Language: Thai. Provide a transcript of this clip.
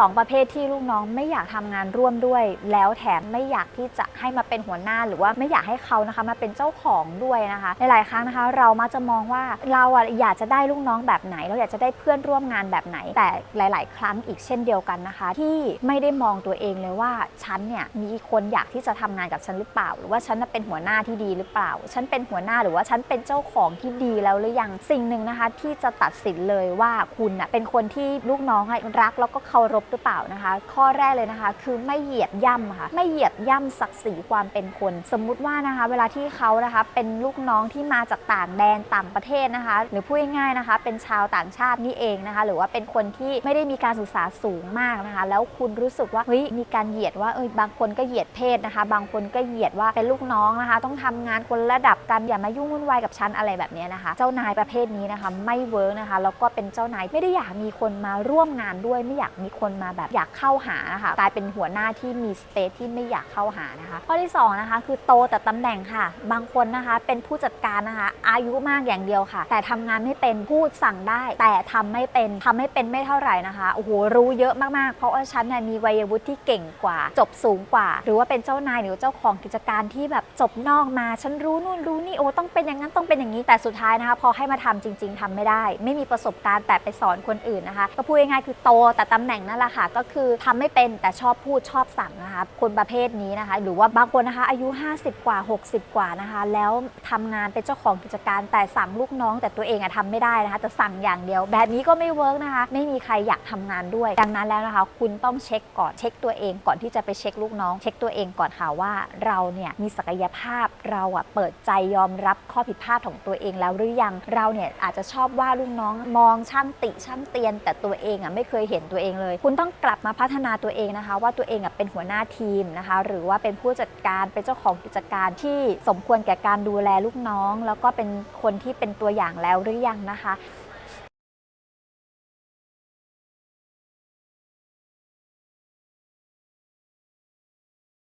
2ประเภทที่ลูกน้องไม่อยากทำงานร่วมด้วย แล้วแถมไม่อยากที่จะให้มาเป็นหัวหน้า หรือว่าไม่อยากให้เขานะคะมาเป็นเจ้าของด้วยนะคะในหลายครั้งนะคะ เรามักจะมองว่าเราอะอยากจะได้ลูกน้องแบบไหน เราอยากจะได้เพื่อนร่วมงานแบบไหน แต่หลาย ๆ ครั้งอีกเช่นเดียวกันนะคะ ที่ไม่ได้มองตัวเองเลยว่าฉันเนี่ยมีคนอยากที่จะทำงานกับฉันหรือเปล่า หรือว่าฉันน่ะเป็นหัวหน้าที่ดีหรือเปล่า ฉันเป็นหัวหน้าหรือว่าฉันเป็นเจ้าของที่ดีแล้วหรือยังสิ่งหนึ่งนะคะ ที่จะตัดสินเลยว่าคุณน่ะเป็นคนที่ลูกน้องรักแล้วก็เคารพหรือเปล่านะคะ ข้อแรกเลยนะคะ คือไม่เหยียดย่ำค่ะ ไม่เหยียดย่ำศักดิ์ศรีความเป็นคน สมมุติว่านะคะ เวลาที่เขานะคะเป็นลูกน้องที่มาจากต่างแดนต่างประเทศนะคะ หรือพูดง่ายๆนะคะ เป็นชาวต่างชาตินี่เองนะคะ หรือว่าเป็นคนที่ไม่ได้มีการศึกษาสูงมากนะคะ แล้วคุณรู้สึกว่าเฮ้ยมีการเหยียดว่าเอยบางคนก็เหยียดเพศนะคะ บางคนก็เหยียดว่าเป็นลูกน้องนะคะ ต้องทำงานคนระดับกันอย่ามายุ่งวุ่นวายกับฉันอะไรแบบนี้นะคะ เจ้านายประเภทนี้นะคะ ไม่เวิร์กนะคะแล้วก็เป็นเจ้านายไม่ได้อยากมีคนมาร่วมงานด้วยไม่อยากมีคนมาแบบอยากเข้าหานะคะกลายเป็นหัวหน้าที่มีสเปซที่ไม่อยากเข้าหานะคะ ข้อที่สองนะคะคือโตแต่ตำแหน่งค่ะ บางคนนะคะเป็นผู้จัดการนะคะอายุมากอย่างเดียวค่ะ แต่ทำงานไม่เป็นพูดสั่งได้ แต่ทำไม่เป็นทำไม่เป็นไม่เท่าไหร่นะคะโอ้โหรู้เยอะมากๆ เพราะว่าฉันเนี่ยมีวัยวุฒิที่เก่งกว่า จบสูงกว่า หรือว่าเป็นเจ้านายหรือเจ้าของกิจการที่แบบจบนอกมาฉันรู้นู่นรู้นี่โอ้ต้องเป็นอย่างนั้นต้องเป็นอย่างนี้แต่สุดท้ายนะคะพอให้มาทำจริง ๆทำไม่ได้ ไม่มีประสบการณ์แต่ไปสอนคนอื่นนะคะ ก็พูดง่ายๆคือโตแต่ตำแหน่งนั่นแหละค่ะก็คือทำไม่เป็นแต่ชอบพูดชอบสั่งนะคะคนประเภทนี้นะคะ หรือว่าบางคนนะคะอายุ 50 กว่า 60 กว่านะคะ แล้วทำงานเป็นเจ้าของกิจการแต่สั่งลูกน้อง แต่ตัวเองอะทำไม่ได้นะคะแต่สั่งอย่างเดียว แบบนี้ก็ไม่เวิร์กนะคะ ไม่มีใครอยากทำงานด้วย ดังนั้นแล้วนะคะ คุณต้องเช็คก่อนเช็คตัวเองก่อนที่จะไปเช็คลูกน้อง เช็คตัวเองก่อนค่ะว่าเราเนี่ยมีศักยภาพเราอะเปิดใจยอมรับข้อผิดพลาดของตัวเองแล้วหรือยังเราเนี่ยอาจจะชอบว่าลูกน้องมองช่างติช่างเตียน แต่ตัวเองอะไม่เคยเห็นตัวเองเลยคุณต้องกลับมาพัฒนาตัวเองนะคะ ว่าตัวเองเป็นหัวหน้าทีมนะคะ หรือว่าเป็นผู้จัดการเป็นเจ้าของกิจการที่สมควรแก่การดูแลลูกน้อง แล้วก็เป็นคนที่เป็นตัวอย่างแล้วหรือยังนะคะ